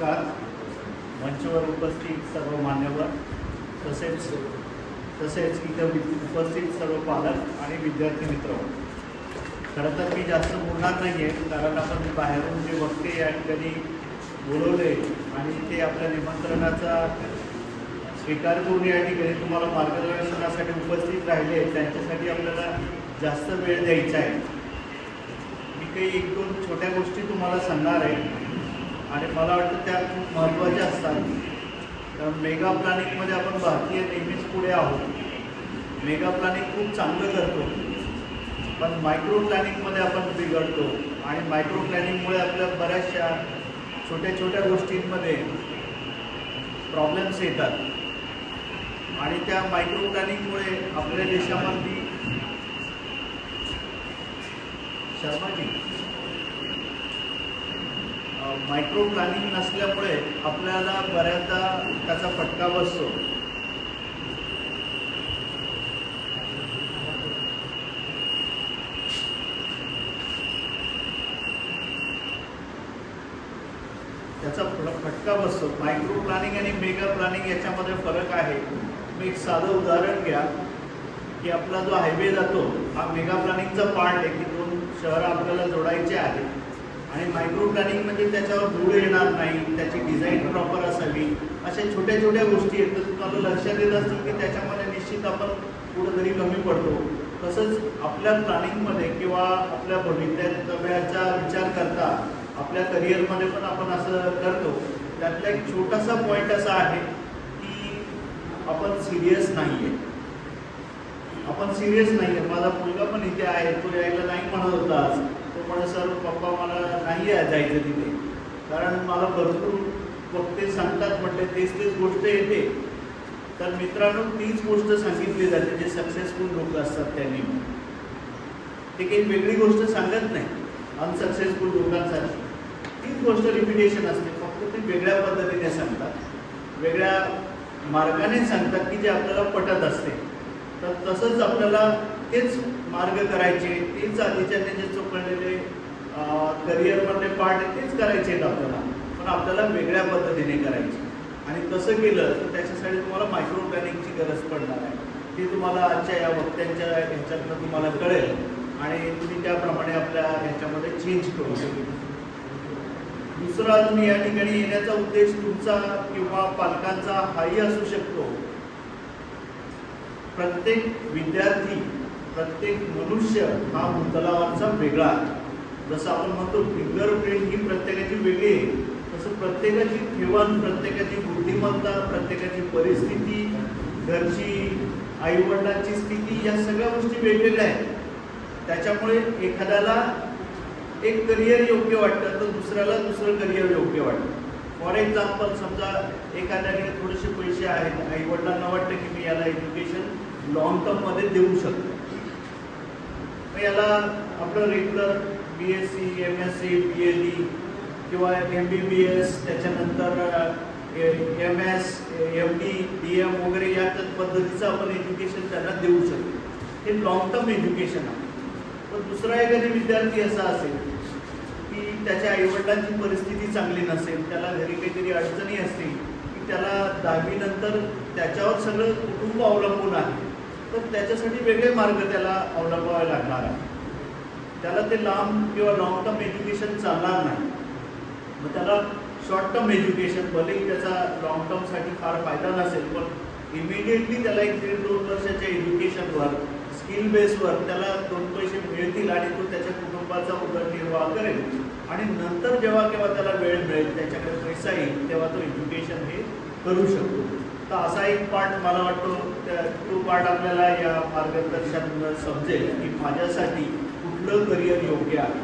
नमस्कार. मंचवर उपस्थित सर्व मान्यवर तसेच तसेच इथं उपस्थित सर्व पालक आणि विद्यार्थी मित्र. खरं तर मी जास्त बोलणार नाही आहे कारण आपण बाहेरून जे वक्ते या ठिकाणी बोलवले आणि ते आपल्या निमंत्रणाचा स्वीकार करून या ठिकाणी तुम्हाला मार्गदर्शनासाठी उपस्थित राहिले आहेत त्यांच्यासाठी आपल्याला जास्त वेळ द्यायचा आहे. मी काही एक दोन छोट्या गोष्टी तुम्हाला सांगणार आहे. आणि मला वाटतं त्या खूप महत्त्वाच्या असतात कारण मेगा प्लॅनिंगमध्ये आपण भारतीय नेहमीच पुढे आहोत. मेगा प्लॅनिंग खूप चांगलं करतो. पण मायक्रो प्लॅनिंगमध्ये आपण बिघडतो. आणि मायक्रो प्लॅनिंगमुळे आपल्या बऱ्याचशा छोट्या छोट्या गोष्टींमध्ये प्रॉब्लेम्स येतात. आणि त्या मायक्रो प्लॅनिंगमुळे आपल्या देशामध्ये शर्माजी मायक्रो प्लॅनिंग नसल्यामुळे आपल्याला बऱ्याचदा त्याचा फटका बसतो. त्याचा फटका बसतो. मायक्रो प्लॅनिंग आणि मेगा प्लॅनिंग याच्यामध्ये फरक आहे. तुम्ही एक साधं उदाहरण घ्या की आपला जो हायवे जातो हा मेगा प्लॅनिंगचा पार्ट आहे की दोन शहरं आपल्याला जोडायचे आहेत. आणि मायक्रो प्लॅनिंग म्हणजे त्याच्यावर धूळ येणार नाही त्याची डिझाईन प्रॉपर असावी अशा छोट्या छोट्या गोष्टी आहेत. तर तुम्हाला लक्षात येत असतील की त्याच्यामध्ये निश्चित आपण कुठंतरी कमी पडतो. तसंच आपल्या प्लॅनिंगमध्ये किंवा आपल्या भवितव्याचा विचार करता आपल्या करिअरमध्ये पण आपण असं करतो. त्यातला एक छोटासा पॉईंट असा आहे की आपण सिरियस नाही आहे आपण सिरियस नाही आहे माझा मुलगा पण इथे आहे तो यायला नाही म्हणत होता आज. पण सर पप्पा मला नाही आहे जायचं तिथे. कारण मला भरपूर वक्ते सांगतात म्हटले तेच तेच गोष्ट येते. तर मित्रांनो तीच गोष्ट सांगितली जाते जे सक्सेसफुल लोक असतात त्यांनी. ते काही वेगळी गोष्ट सांगत नाही अनसक्सेसफुल लोकांसाठी तीच गोष्ट रिपिटेशन असते फक्त ते वेगळ्या पद्धतीने सांगतात. वेगळ्या मार्गाने सांगतात की जे आपल्याला पटत असते. तर तसंच आपल्याला तेच मार्ग करायचे तेच आधीच्या जे चोकळलेले करिअरमधले पार्ट तेच करायचे आहेत आपल्याला. पण आपल्याला वेगळ्या पद्धतीने करायचे. आणि तसं केलं तर त्याच्यासाठी तुम्हाला मायक्रो प्लॅनिंगची गरज पडणार आहे. ती तुम्हाला आजच्या या वक्त्यांच्या ह्याच्यातनं तुम्हाला कळेल. आणि तुम्ही त्याप्रमाणे आपल्या ह्याच्यामध्ये चेंज करू शकता. दुसरा अजून या ठिकाणी येण्याचा उद्देश तुमचा किंवा पालकांचा हाही असू शकतो. प्रत्येक विद्यार्थी प्रत्येक मनुष्य हा भूतलावरचा वेगळा आहे. जसं आपण म्हणतो फिंगर प्रिंट ही प्रत्येकाची वेगळी आहे. तसं प्रत्येकाची ठेवण प्रत्येकाची बुद्धिमत्ता प्रत्येकाची परिस्थिती घरची आईवडिलांची स्थिती या सगळ्या गोष्टी वेगवेगळ्या आहेत. त्याच्यामुळे एखाद्याला एक करिअर योग्य वाटतं तर दुसऱ्याला दुसरं करिअर योग्य वाटतं. फॉर एक्झाम्पल समजा एखाद्याकडे थोडेसे पैसे आहेत आईवडिलांना वाटतं की मी याला एज्युकेशन लॉंग टर्ममध्ये देऊ शकतो. मग याला आपलं regular B S C M S C B L D किंवा एम बी बी एस त्याच्यानंतर M S M D D M वगैरे या पद्धतीचं आपण एज्युकेशन त्यांना देऊ शकतो. हे लॉंग टर्म एज्युकेशन आहे. पण दुसरा एखादी विद्यार्थी असा असेल की त्याच्या आईवडिलांची परिस्थिती चांगली नसेल त्याला घरी काहीतरी अडचणी असतील की त्याला दहावीनंतर त्याच्यावर सगळं कुटुंब अवलंबून आहे. तर त्याच्यासाठी वेगळे मार्ग त्याला अवलंबावे लागणार आहे त्याला ते लांब किंवा लॉंग टर्म एज्युकेशन चालणार नाही. मग त्याला शॉर्ट टर्म एज्युकेशन भलेही त्याचा लॉंग टर्मसाठी फार फायदा नसेल पण इमिडिएटली त्याला एक दीड दोन वर्षाच्या एज्युकेशनवर स्किल बेसवर त्याला दोन पैसे मिळतील आणि तो त्याच्या कुटुंबाचा उदरनिर्वाह करेल. आणि नंतर जेव्हा केव्हा त्याला वेळ मिळेल त्याच्याकडे पैसा येईल तेव्हा तो एज्युकेशन हे करू शकतो. तर असा एक पार्ट मला वाटतो तो पार्ट आपल्याला या मार्गदर्शन समजेल की माझ्यासाठी कुठलं करिअर योग्य आहे.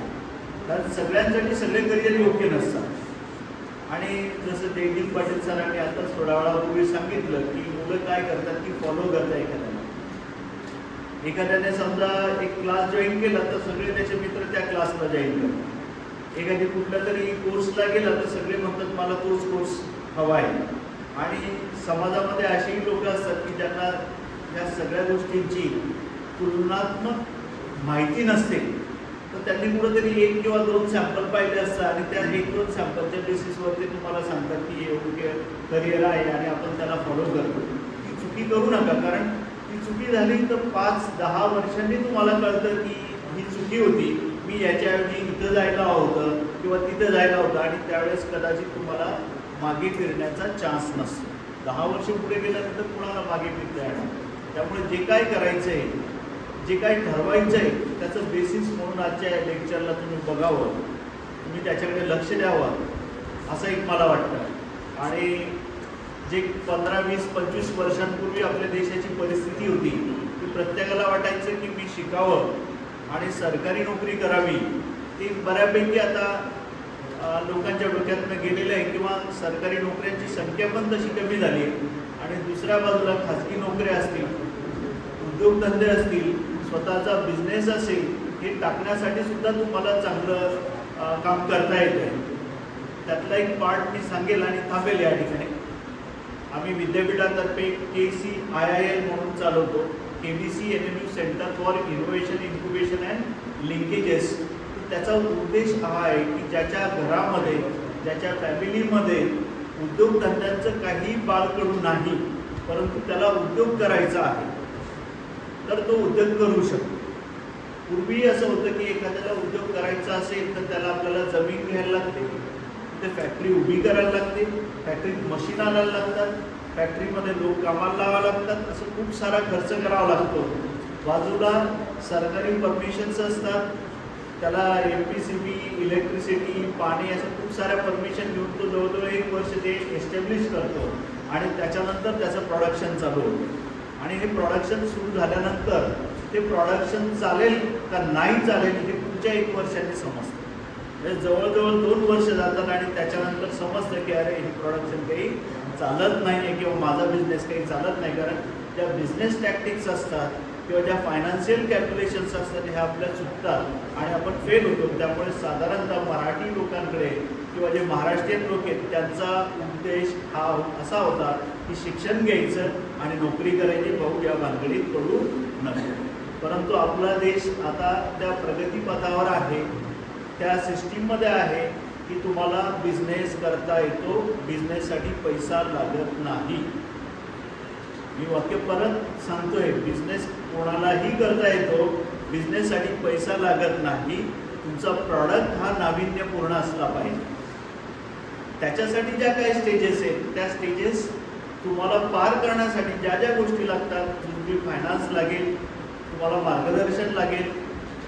कारण सगळ्यांसाठी सगळे करिअर योग्य नसतात. आणि जसं जयदीप पाटील सरांनी आता थोड्या वेळापूर्वी सांगितलं की मुलं काय करतात की फॉलो करतात एखाद्याला. एखाद्याने समजा एक क्लास जॉईन केला तर सगळे त्याचे मित्र त्या क्लासला जॉईन करतात. एखादी कुठल्या तरी कोर्सला गेला तर सगळे म्हणतात मला तोच कोर्स हवा आहे. आणि समाजामध्ये असेही लोक असतात की ज्यांना या सगळ्या गोष्टींची तुलनात्मक माहिती नसते. तर त्यांनी कुठेतरी एक किंवा दोन सॅम्पल पाहिले असतात आणि त्या एक दोन सॅम्पलच्या बेसिसवरती तुम्हाला सांगतात की हे योग्य करिअर आहे आणि आपण त्याला फॉलो करतो. ती चुकी करू नका कारण ती चुकी झाली तर पाच दहा वर्षांनी तुम्हाला कळतं की ही चुकी होती. मी याच्याऐवजी इथं जायला होतं किंवा तिथं जायला होतं आणि त्यावेळेस कदाचित तुम्हाला मागे फिरण्याचा चान्स नसतो. दहा वर्ष पुढे गेल्यानंतर कुणाला मागे फिरता येणार? त्यामुळे जे काय करायचं आहे जे काय ठरवायचं आहे त्याचं बेसिस म्हणून आजच्या लेक्चरला तुम्ही बघावं. तुम्ही त्याच्याकडे लक्ष द्यावं. असं एक मला वाटतं. आणि जे पंधरा वीस पंचवीस वर्षांपूर्वी आपल्या देशाची परिस्थिती होती ती प्रत्येकाला वाटायचं की मी शिकावं आणि सरकारी नोकरी करावी. ती बऱ्यापैकी आता लोकांच्या डोक्यातनं गेलेलं आहे किंवा सरकारी नोकऱ्यांची संख्या पण तशी कमी झाली आहे. आणि दुसऱ्या बाजूला खाजगी नोकऱ्या असतील उद्योगधंदे असतील स्वतःचा बिझनेस असेल हे टाकण्यासाठी सुद्धा तुम्हाला चांगलं काम करता येतं त्यातला एक पार्ट मी सांगेल आणि थांबेल या ठिकाणी. आम्ही विद्यापीठातर्फे K C I I L म्हणून चालवतो. K B C N M U centre for innovation incubation and linkages त्याचा उद्देश हा आहे की ज्याच्या घरामध्ये ज्याच्या फॅमिलीमध्ये उद्योगधंद्यांचं काही बाळकडू नाही परंतु त्याला उद्योग करायचा आहे तर तो उद्योग करू शकतो. पूर्वी असं होतं की एखाद्याला उद्योग करायचा असेल तर त्याला आपल्याला जमीन घ्यायला लागते तिथे फॅक्टरी उभी करायला लागते फॅक्टरीत मशीन आणायला लागतात फॅक्टरीमध्ये लोक कामाला लावा लागतात असं खूप सारा खर्च करावा लागतो. बाजूला सरकारी परमिशन्स असतात त्याला M P C B electricity पाणी असं खूप साऱ्या परमिशन घेऊन तो जवळजवळ एक वर्ष ते एस्टॅब्लिश करतो. आणि त्याच्यानंतर त्याचं प्रॉडक्शन चालू होतं. आणि हे प्रॉडक्शन सुरू झाल्यानंतर ते प्रॉडक्शन चालेल का नाही चालेल हे पुढच्या एक वर्षाने समजतं. म्हणजे जवळजवळ दोन वर्ष जातात आणि त्याच्यानंतर समजतं की अरे हे प्रॉडक्शन काही चालत नाही आहे किंवा माझा बिझनेस काही चालत नाही. कारण ज्या बिझनेस टॅक्टिक्स असतात किंवा ज्या फायनान्शियल कॅल्क्युलेशन्स असतात ह्या आपल्या चुकतात आणि आपण फेल होतो. त्यामुळे साधारणतः मराठी लोकांकडे किंवा जे महाराष्ट्रीयन लोक आहेत त्यांचा उद्देश हा असा होता की शिक्षण घ्यायचं आणि नोकरी करायची. भाऊ या भानगडीत पडू नये परंतु आपला देश आता त्या प्रगतीपथावर आहे. त्या सिस्टीममध्ये आहे की तुम्हाला बिझनेस करता येतो. बिझनेससाठी पैसा लागत नाही. मी वाक्य परत सांगतोय बिझनेस कोणालाही करता येतो बिझनेससाठी पैसा लागत नाही तुमचा प्रॉडक्ट हा नाविन्यपूर्ण असला पाहिजे. त्याच्यासाठी ज्या काही स्टेजेस आहेत त्या स्टेजेस तुम्हाला पार करण्यासाठी ज्या ज्या गोष्टी लागतात तुमची फायनान्स लागेल तुम्हाला मार्गदर्शन लागेल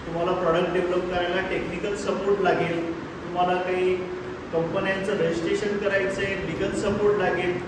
तुम्हाला प्रॉडक्ट डेव्हलप करायला टेक्निकल सपोर्ट लागेल तुम्हाला काही कंपन्यांचं रजिस्ट्रेशन करायचं आहे लिगल सपोर्ट लागेल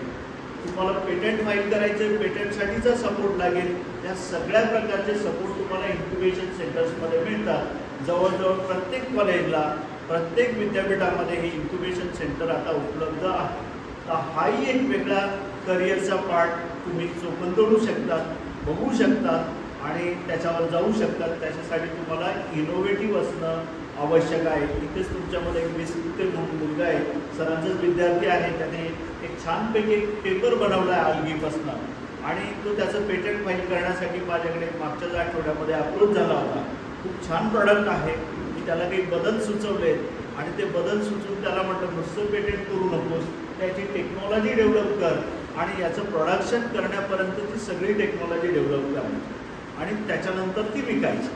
तुम्हाला पेटंट फाईल करायचे पेटंटसाठीचा सपोर्ट लागेल. या सगळ्या प्रकारचे सपोर्ट तुम्हाला इन्क्युबेशन सेंटर्समध्ये मिळतात. जवळजवळ प्रत्येक कॉलेजला प्रत्येक विद्यापीठामध्ये हे इन्क्युबेशन सेंटर आता उपलब्ध आहे. तर हाही एक वेगळा करिअरचा पार्ट तुम्ही चोखून शकतात बघू शकतात आणि त्याच्यावर जाऊ शकतात. त्याच्यासाठी तुम्हाला इनोव्हेटिव्ह असणं आवश्यक आहे. इथेच तुमच्यामध्ये एक वीस म्हणून मुलगा आहे. सरांचाच विद्यार्थी आहे. त्याने एक छानपैकी एक पेपर बनवला आहे आलगीपासनं आणि तो त्याचं पेटंट फाईल करण्यासाठी माझ्याकडे मागच्याच आठवड्यामध्ये अप्रोच झाला होता. खूप छान प्रॉडक्ट आहे. मी त्याला काही बदल सुचवले आणि ते बदल सुचवून त्याला म्हटलं नुसतं पेटेंट करू नकोस. त्याची टेक्नॉलॉजी डेव्हलप कर. आणि याचं प्रोडक्शन करण्यापर्यंतची सगळी टेक्नॉलॉजी डेव्हलप करायची आणि त्याच्यानंतर ती विकायची.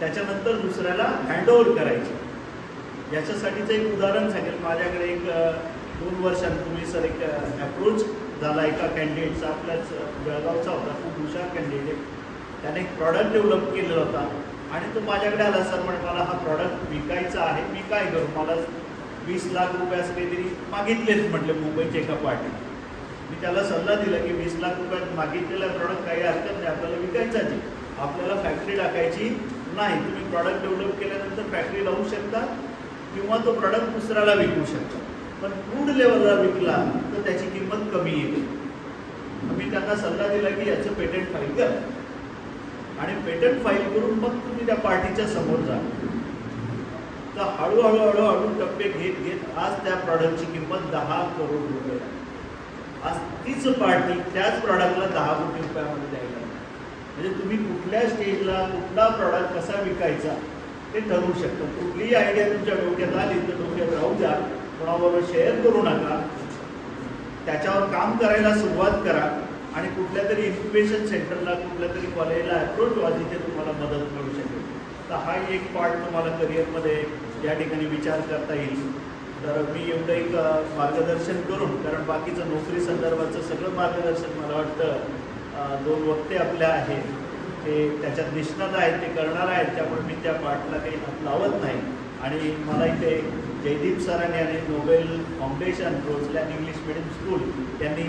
त्याच्यानंतर दुसऱ्याला हँडओव्हर करायची. याच्यासाठीचं एक उदाहरण सांगेल. माझ्याकडे एक दोन वर्षांपूर्वी सर एक अप्रोच झाला एका कॅन्डिडेटचा आपल्याच बेळगावचा होता. खूप हुशार कॅन्डिडेट त्याने एक प्रॉडक्ट डेव्हलप केलेला होता. आणि तो माझ्याकडे आला. सर म्हणजे मला हा प्रॉडक्ट विकायचा आहे. मी काय करू? मला वीस लाख रुपये असं काहीतरी मागितलेच म्हटले मुंबईचे एका पार्टीने मी त्याला सल्ला दिला की वीस लाख रुपयात मागितलेला प्रॉडक्ट काही हरकत नाही. आपल्याला विकायचाच आहे. आपल्याला फॅक्टरी टाकायची नाही तुम्ही प्रॉडक्ट डेव्हलप केल्यानंतर फॅक्टरी लावू शकता किंवा तो प्रॉडक्ट दुसऱ्याला विकू शकता. पण फूड लेवलला विकला तर त्याची किंमत कमी येते. मी त्यांना सल्ला दिला की याचं पेटंट फाईल कर. आणि पेटंट फाईल करून मग तुम्ही त्या पार्टीच्या समोर जा. तर हळूहळू हळूहळू टप्पे घेत घेत आज त्या प्रॉडक्टची किंमत दहा करोड रुपये आज तीच पार्टी त्याच प्रॉडक्टला दहा कोटी रुपयामध्ये द्यायला म्हणजे तुम्ही कुठल्या स्टेजला कुठला प्रॉडक्ट कसा विकायचा ते ठरवू शकतं. कुठलीही आयडिया तुमच्या डोक्यात आली तर डोक्यात राहू द्या. कोणाबरोबर शेअर करू नका. त्याच्यावर काम करायला सुरुवात करा. आणि कुठल्या तरी इन्क्युबेशन सेंटरला कुठल्या तरी कॉलेजला अप्रोच व्हा जिथे तुम्हाला मदत मिळू शकेल. तर हा एक पार्ट तुम्हाला करिअरमध्ये या ठिकाणी विचार करता येईल. तर मी एवढं एक मार्गदर्शन करून कारण बाकीचं नोकरी संदर्भाचं सगळं मार्गदर्शन मला वाटतं. दोन वक्ते आपल्या आहेत. ते त्याच्यात निष्णात आहेत ते करणार आहेत. त्यामुळे मी त्या पार्टला काही हात लावत नाही. आणि मला इथे जयदीप सरांनी आणि Nobel foundation Roseland English medium school यांनी